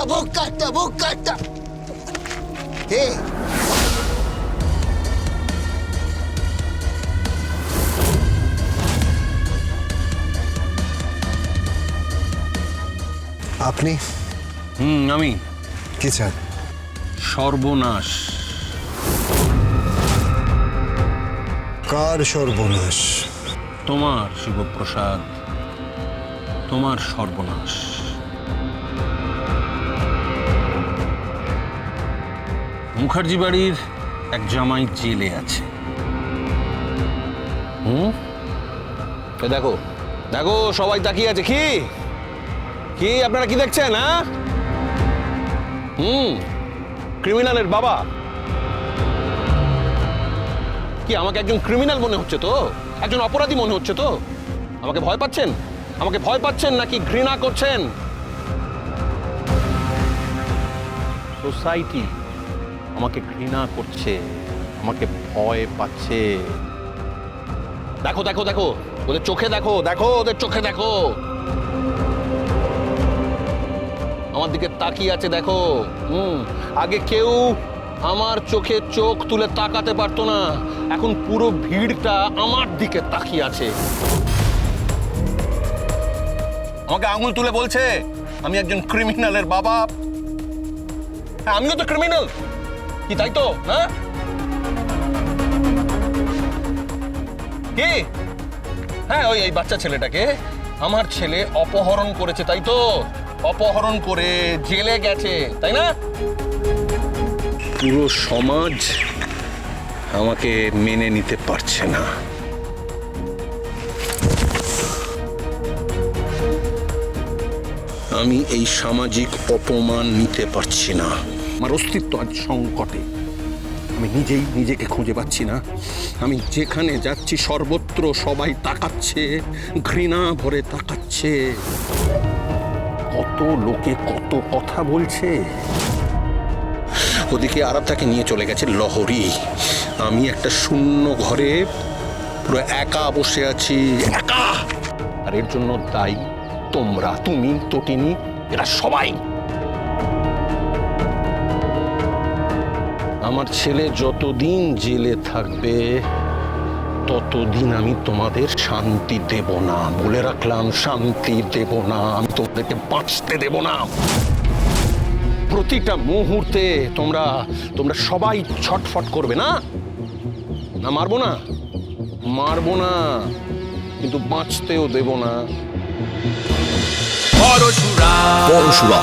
কাটটা বুক কাটটা বুক কাটটা হে আপনি? হুম আমি। কি চান? সর্বনাশ। কার সর্বনাশ? তোমার শিবপ্রসাদ। তোমার সর্বনাশ। মুখার্জি বাড়ির এক জামাই জেলে আছে। হুম? দেখো দেখো, সবাই তাকিয়ে আছে। কি? কি, আপনারা কি দেখছেন হ্যাঁ? হুম ক্রিমিনালের বাবা। কি, আমাকে একজন ক্রিমিনাল মনে হচ্ছে তো? একজন অপরাধী মনে হচ্ছে তো? আমাকে ভয় পাচ্ছেন? আমাকে ভয় পাচ্ছেন নাকি ঘৃণা করছেন? সোসাইটি আমাকে ঘৃণা করছে, আমাকে ভয় পাচ্ছে। দেখো দেখো দেখো, ওদের চোখে দেখো দেখো, ওদের চোখে দেখো। আমার দিকে তাকিয়ে আছে, দেখো। হুম, আগে কেউ আমার চোখে চোখ তুলে তাকাতে পারতো না। এখন পুরো ভিড়টা আমার দিকে তাকিয়ে আছে। আমাকে আঙুল তুলে বলছে, আমি একজন ক্রিমিনালের বাবা। হ্যাঁ আমিও তো ক্রিমিনাল। কি, তাই তো? হ্যাঁ? কি? হ্যাঁ ওই, এই বাচ্চা ছেলেটাকে আমার ছেলে অপহরণ করেছে, তাই তো? অপহরণ করে জেলে গেছে, তাই না? পুরো সমাজ আমাকে মেনে নিতে পারছে না। আমি এই সামাজিক অপমান নিতে পারছি না। আমার অস্তিত্ব আজ সংকটে। আমি নিজেই নিজেকে খুঁজে পাচ্ছি না। আমি যেখানে যাচ্ছি, সর্বত্র সবাই তাকাচ্ছে, ঘৃণা ভরে তাকাচ্ছে। কত লোকে কত কথা বলছে। ওদিকে আরাবটাকে নিয়ে চলে গেছে লহরি। আমি একটা শূন্য ঘরে পুরো একা বসে আছি। একা! আর এর জন্য দায়ী তোমরা, তুমি, তটিনী, এরা সবাই। আমার ছেলে যতদিন জেলে থাকবে ততদিন আমি তোমাদের শান্তি দেব না। বলে রাখলাম শান্তি দেব না আমি তোমাদেরকে বাঁচতে দেব না। প্রতিটা মুহূর্তে তোমরা তোমরা সবাই ছটফট করবে না? না মারবো না? মারবো না কিন্তু বাঁচতেও দেব না। পরশুরা